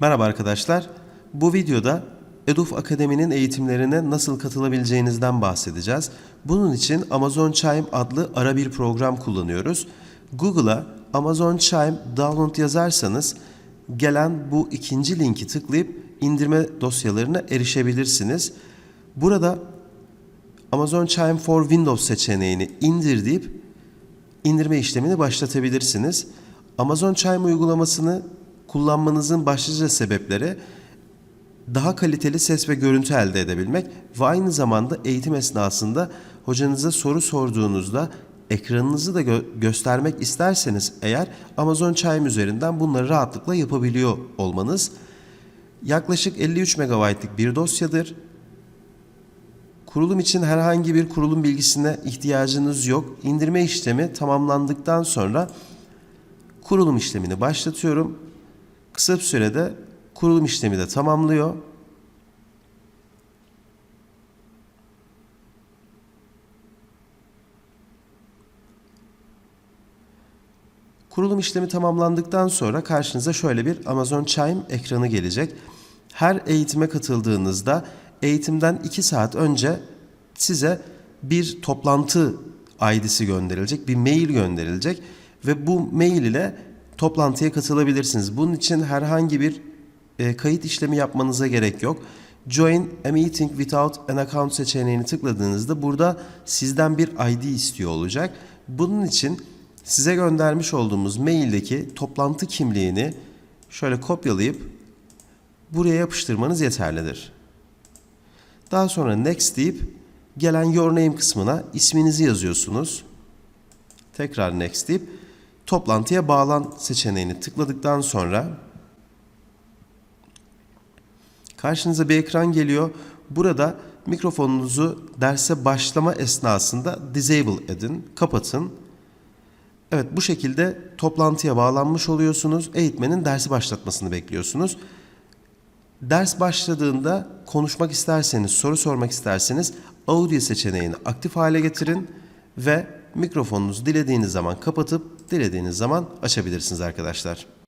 Merhaba arkadaşlar. Bu videoda Eduf Akademi'nin eğitimlerine nasıl katılabileceğinizden bahsedeceğiz. Bunun için Amazon Chime adlı ara bir program kullanıyoruz. Google'a Amazon Chime download yazarsanız gelen bu ikinci linki tıklayıp indirme dosyalarına erişebilirsiniz. Burada Amazon Chime for Windows seçeneğini indir deyip indirme işlemini başlatabilirsiniz. Amazon Chime uygulamasını kullanmanızın başlıca sebepleri daha kaliteli ses ve görüntü elde edebilmek ve aynı zamanda eğitim esnasında hocanıza soru sorduğunuzda ekranınızı da gö- göstermek isterseniz eğer Amazon Chime üzerinden bunları rahatlıkla yapabiliyor olmanız. Yaklaşık 53 MB'lık bir dosyadır. Kurulum için herhangi bir kurulum bilgisine ihtiyacınız yok. İndirme işlemi tamamlandıktan sonra kurulum işlemini başlatıyorum. Kısa bir sürede kurulum işlemi de tamamlıyor. Kurulum işlemi tamamlandıktan sonra karşınıza şöyle bir Amazon Chime ekranı gelecek. Her eğitime katıldığınızda eğitimden 2 saat önce size bir toplantı ID'si gönderilecek, bir mail gönderilecek ve bu mail ile toplantıya katılabilirsiniz. Bunun için herhangi bir e, kayıt işlemi yapmanıza gerek yok. Join a meeting without an account seçeneğini tıkladığınızda burada sizden bir ID istiyor olacak. Bunun için size göndermiş olduğumuz maildeki toplantı kimliğini şöyle kopyalayıp buraya yapıştırmanız yeterlidir. Daha sonra next deyip gelen your name kısmına isminizi yazıyorsunuz. Tekrar next deyip toplantıya bağlan seçeneğini tıkladıktan sonra karşınıza bir ekran geliyor. Burada mikrofonunuzu derse başlama esnasında disable edin, kapatın. Evet bu şekilde toplantıya bağlanmış oluyorsunuz. Eğitmenin dersi başlatmasını bekliyorsunuz. Ders başladığında konuşmak isterseniz, soru sormak isterseniz audio seçeneğini aktif hale getirin ve mikrofonunuzu dilediğiniz zaman kapatıp dilediğiniz zaman açabilirsiniz arkadaşlar.